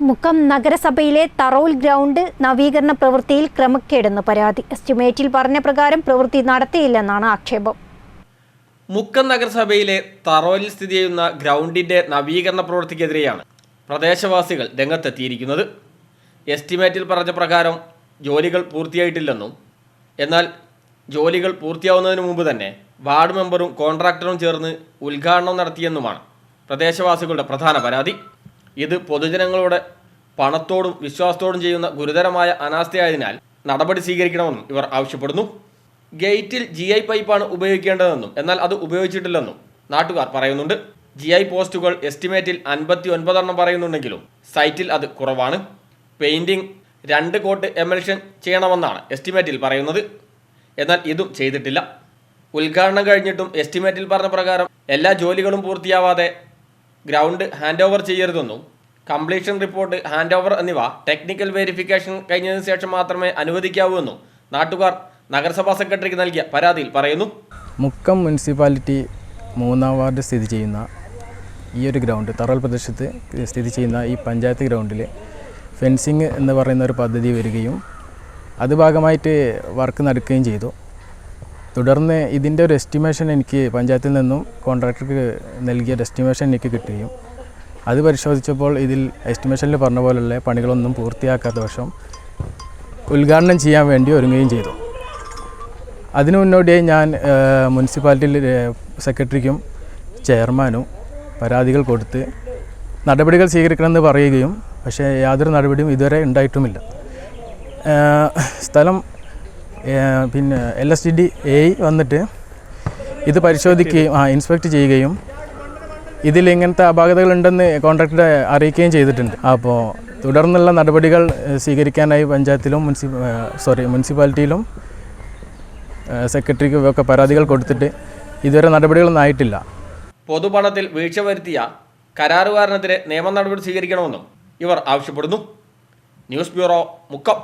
മുക്കം നഗരസഭയിലെ തറോൽ ഗ്രൗണ്ട് നവീകരണ പ്രവൃത്തിയിൽ ക്രമക്കേടെന്ന് പരാതി. എസ്റ്റിമേറ്റിൽ പറഞ്ഞ പ്രകാരം പ്രവൃത്തി നടത്തിയില്ലെന്നാണ് ആക്ഷേപം. മുക്കം നഗരസഭയിലെ തറോലിൽ സ്ഥിതി ചെയ്യുന്ന ഗ്രൗണ്ടിന്റെ നവീകരണ പ്രവൃത്തിക്കെതിരെയാണ് പ്രദേശവാസികൾ രംഗത്തെത്തിയിരിക്കുന്നത്. എസ്റ്റിമേറ്റിൽ പറഞ്ഞ പ്രകാരം ജോലികൾ പൂർത്തിയായിട്ടില്ലെന്നും എന്നാൽ ജോലികൾ പൂർത്തിയാവുന്നതിന് മുമ്പ് തന്നെ വാർഡ് മെമ്പറും കോൺട്രാക്ടറും ചേർന്ന് ഉദ്ഘാടനം നടത്തിയെന്നുമാണ് പ്രദേശവാസികളുടെ പ്രധാന പരാതി. ഇത് പൊതുജനങ്ങളുടെ പണത്തോടും വിശ്വാസത്തോടും ചെയ്യുന്ന ഗുരുതരമായ അനാസ്ഥയായതിനാൽ നടപടി സ്വീകരിക്കണമെന്നും ഇവർ ആവശ്യപ്പെടുന്നു. ഗേറ്റിൽ ജി ഐ പൈപ്പാണ് ഉപയോഗിക്കേണ്ടതെന്നും എന്നാൽ അത് ഉപയോഗിച്ചിട്ടില്ലെന്നും നാട്ടുകാർ പറയുന്നുണ്ട്. ജി ഐ പോസ്റ്റുകൾ എസ്റ്റിമേറ്റിൽ അൻപത്തി ഒൻപതെണ്ണം പറയുന്നുണ്ടെങ്കിലും സൈറ്റിൽ അത് കുറവാണ്. പെയിന്റിംഗ് രണ്ട് കോട്ട് എമൽഷൻ ചെയ്യണമെന്നാണ് എസ്റ്റിമേറ്റിൽ പറയുന്നത്. എന്നാൽ ഇതും ചെയ്തിട്ടില്ല. ഉദ്ഘാടനം കഴിഞ്ഞിട്ടും എസ്റ്റിമേറ്റിൽ പറഞ്ഞ പ്രകാരം എല്ലാ ജോലികളും പൂർത്തിയാവാതെ ഗ്രൗണ്ട് ഹാൻഡ് ഓവർ ചെയ്യരുതെന്നും കംപ്ലീഷൻ റിപ്പോർട്ട് ഹാൻഡ് ഓവർ എന്നിവ ടെക്നിക്കൽ വെരിഫിക്കേഷൻ കഴിഞ്ഞതിന് ശേഷം മാത്രമേ അനുവദിക്കാവൂ എന്നും നാട്ടുകാർ നഗരസഭാ സെക്രട്ടറിക്ക് നൽകിയ പരാതിയിൽ പറയുന്നു. മുക്കം മുനിസിപ്പാലിറ്റി മൂന്നാം വാർഡ് സ്ഥിതി ചെയ്യുന്ന ഈ ഒരു ഗ്രൗണ്ട് തറൽ പ്രദേശത്ത് സ്ഥിതി ചെയ്യുന്ന ഈ പഞ്ചായത്ത് ഗ്രൗണ്ടിൽ ഫെൻസിങ് എന്ന് പറയുന്ന ഒരു പദ്ധതി വരികയും അത് ഭാഗമായിട്ട് വർക്ക് നടക്കുകയും ചെയ്തു. തുടർന്ന് ഇതിന്റെ ഒരു എസ്റ്റിമേഷൻ എനിക്ക് പഞ്ചായത്തിൽ നിന്നും കോൺട്രാക്ടർക്ക് നൽകിയ ഒരു എസ്റ്റിമേഷൻ എനിക്ക് കിട്ടുകയും അത് പരിശോധിച്ചപ്പോൾ ഇതിൽ എസ്റ്റിമേഷനിൽ പറഞ്ഞ പോലുള്ള പണികളൊന്നും പൂർത്തിയാക്കാത്ത വശം ഉദ്ഘാടനം ചെയ്യാൻ വേണ്ടി ഒരുങ്ങുകയും ചെയ്തു. അതിനു മുന്നോടിയായി ഞാൻ മുനിസിപ്പാലിറ്റിയിൽ സെക്രട്ടറിക്കും ചെയർമാനും പരാതികൾ കൊടുത്ത് നടപടികൾ സ്വീകരിക്കണമെന്ന് പറയുകയും പക്ഷേ യാതൊരു നടപടിയും ഇതുവരെ ഉണ്ടായിട്ടുമില്ല. സ്ഥലം പിന്നെ എൽ എസ് ഡി എ വന്നിട്ട് ഇത് പരിശോധിക്കുകയും ആ ഇൻസ്പെക്ട് ചെയ്യുകയും ഇതിൽ ഇങ്ങനത്തെ അപാകതകളുണ്ടെന്ന് കോൺട്രാക്ടറെ അറിയിക്കുകയും ചെയ്തിട്ടുണ്ട്. അപ്പോൾ തുടർന്നുള്ള നടപടികൾ സ്വീകരിക്കാനായി പഞ്ചായത്തിലും മുനിസി സോറി മുനിസിപ്പാലിറ്റിയിലും സെക്രട്ടറിക്കും ഒക്കെ പരാതികൾ കൊടുത്തിട്ട് ഇതുവരെ നടപടികളൊന്നും ആയിട്ടില്ല. പൊതുപണത്തിൽ വീഴ്ച വരുത്തിയ കരാറുകാരനെതിരെ നിയമ നടപടി സ്വീകരിക്കണമെന്നും ഇവർ ആവശ്യപ്പെടുന്നു. News bureau Mukkam.